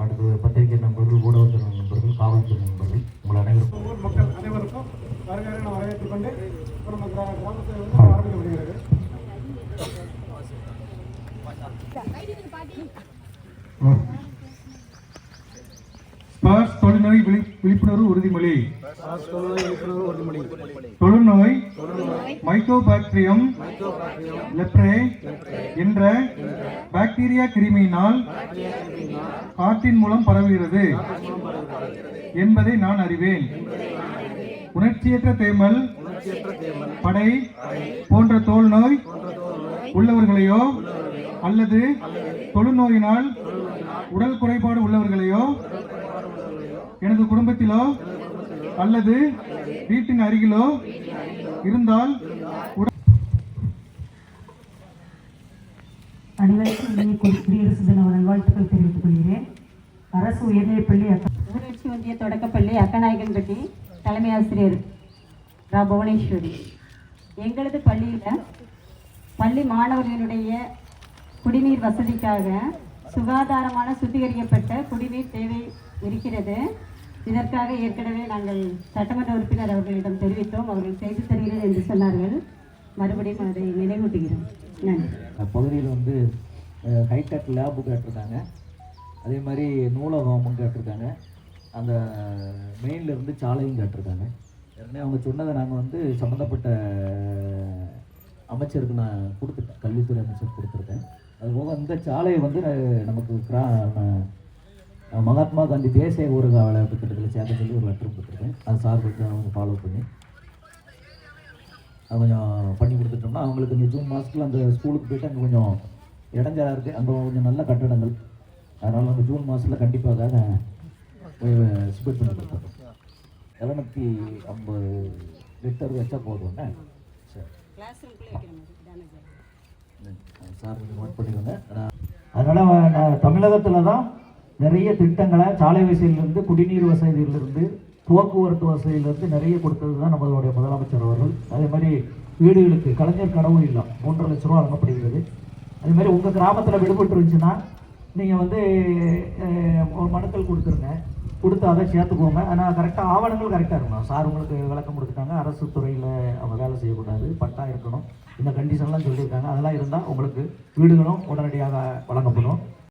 அடுத்து பத்திரிகை நண்பர்கள் ஊடகத்துறை நண்பர்கள் காவல்துறை நண்பர்கள் உங்கள் அனைவருக்கும். ஊர் மக்கள் அனைவருக்கும் வருகிற என வரவேற்றுக் கொண்டு ஆரம்பிக்கப்படுகிறது ஸ்பார்ஸ் தொழுநோய் விழிப்புணர்வு உறுதிமொழி. உறுதிமொழி தொழுநோய் மைக்கோபாக்டீரியம் லெப்ரே என்ற பாக்டீரியா கிருமியினால் காற்றின் மூலம் பரவுகிறது என்பதை நான் அறிவேன். உணர்ச்சியற்ற தேமல் படை போன்ற தோல் நோய் உள்ளவர்களையோ அல்லது தொழுநோயினால் உடல் குறைபாடு உள்ளவர்களையோ எனது குடும்பத்திலோ அல்லது வீட்டின் அருகிலோ இருந்தால் அனைவருக்கும் இனிய குடி- குடியரசு தின நல்வாழ்த்துக்கள் தெரிவித்துக் கொள்கிறேன். அரசு உயர்நிலைப்பள்ளி அக்க- ஊராட்சி ஒன்றிய தொடக்கப்பள்ளி அக்கநாயக்கன்பட்டி தலைமை ஆசிரியர் ரா. புவனேஸ்வரி. எங்களது பள்ளியில் பள்ளி மாணவர்களுடைய குடிநீர் வசதிக்காக சுகாதாரமான சுத்திகரிக்கப்பட்ட குடிநீர் தேவை இருக்கிறது. இதற்காக ஏற்கனவே நாங்கள் சட்டமன்ற உறுப்பினர் அவர்களிடம் தெரிவித்தோம். அவர்கள் செய்து தருகிறேன் என்று சொன்னார்கள். மறுபடியும் அதை நினைவூட்டுகிறோம். நன்றி. பகுதியில் வந்து ஹைடெக் லேபு கேட்டிருக்காங்க. அதே மாதிரி நூலகமும் கேட்டிருக்காங்க. அந்த மெயினில் இருந்து சாலையும் கேட்டிருக்காங்க. ஏற்கனவே அவங்க சொன்னதை நாங்கள் வந்து சம்மந்தப்பட்ட அமைச்சருக்கு நான் கொடுத்துட்டேன். கல்வித்துறை அமைச்சர் கொடுத்துருக்கேன். அதுபோக இந்த சாலையை வந்து நமக்கு கிரா மகாத்மா காந்தி தேசிய ஊரக திட்டத்தில் சேர்க்க சொல்லி ஒரு லெட்டர் கொடுத்துருக்கேன். அது சார் கொடுத்து அவங்க ஃபாலோ பண்ணி அது கொஞ்சம் பண்ணி கொடுத்துட்டோம்னா அவங்களுக்கு இந்த ஜூன் மாதத்துல அந்த ஸ்கூலுக்கு போயிட்டு அங்கே கொஞ்சம் இடைஞ்சலா இருக்குது அங்கே கொஞ்சம் நல்ல கட்டடங்கள். அதனால் அந்த ஜூன் மாதத்தில் கண்டிப்பாக ஸ்பெட் பண்ணி கொடுத்துருக்கோம் இரநூத்தி ஐம்பது லிட்டர் வச்சா போதும்ண்ணே சரி. சார். நோட் பண்ணிக்கோங்க. அதனால் நான் தமிழகத்தில் தான் நிறைய திட்டங்களை சாலை வசதியிலிருந்து குடிநீர் வசதியிலிருந்து போக்குவரத்து வசதியிலிருந்து நிறைய கொடுத்தது தான் நம்மளுடைய முதலமைச்சர் அவர்கள். அதே மாதிரி வீடுகளுக்கு கலைஞர் கனவு இல்லம் மூன்றரை லட்ச ரூபா வழங்கப்படுகிறது அதே மாதிரி உங்கள் கிராமத்தில் விடுபட்டு இருந்துச்சுன்னா நீங்கள் வந்து ஒரு மனுக்கள் கொடுத்துருங்க. கொடுத்து அதை சேர்த்துக்கோங்க. ஆனால் கரெக்டாக ஆவணங்கள் கரெக்டாக இருக்கணும். சார் உங்களுக்கு விளக்கம் கொடுத்துட்டாங்க. அரசு துறையில் அவங்க வேலை செய்யக்கூடாது. பட்டா இருக்கணும். இந்த கண்டிஷன்லாம் சொல்லியிருக்காங்க. அதெல்லாம் இருந்தால் உங்களுக்கு வீடுகளும் உடனடியாக வழங்கப்படும்.